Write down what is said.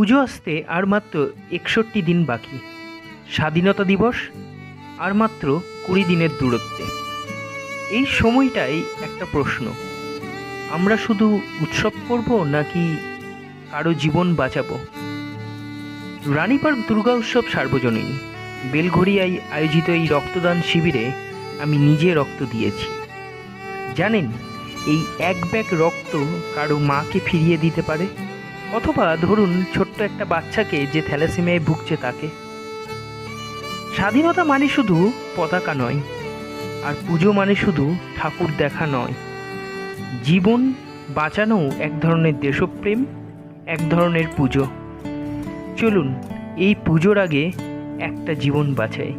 পুজো আসতে আর মাত্র একষট্টি দিন বাকি। স্বাধীনতা দিবস আর মাত্র কুড়ি দিনের দূরত্বে। এই সময়টাই একটা প্রশ্ন। আমরা শুধু উৎসব করব নাকি কারও জীবন বাঁচাবো? রানীপার্ক দুর্গা উৎসব সার্বজনীন। বেলঘড়িয়ায় আয়োজিত এই রক্তদান শিবিরে আমি নিজে রক্ত দিয়েছি। জানেন, এই এক ব্যাগ রক্ত কারও মাকে ফিরিয়ে দিতে পারে? অথবা ধরুন ছোট্ট একটা বাচ্চাকে যে থ্যালাসেমিয়ায় ভুগছে তাকে। স্বাধীনতা মানে শুধু পতাকা নয়, আর পুজো মানে শুধু ঠাকুর দেখা নয়। জীবন বাঁচানো এক ধরনের দেশপ্রেম, এক ধরনের পুজো। চলুন, এই পুজোর আগে একটা জীবন বাঁচাই।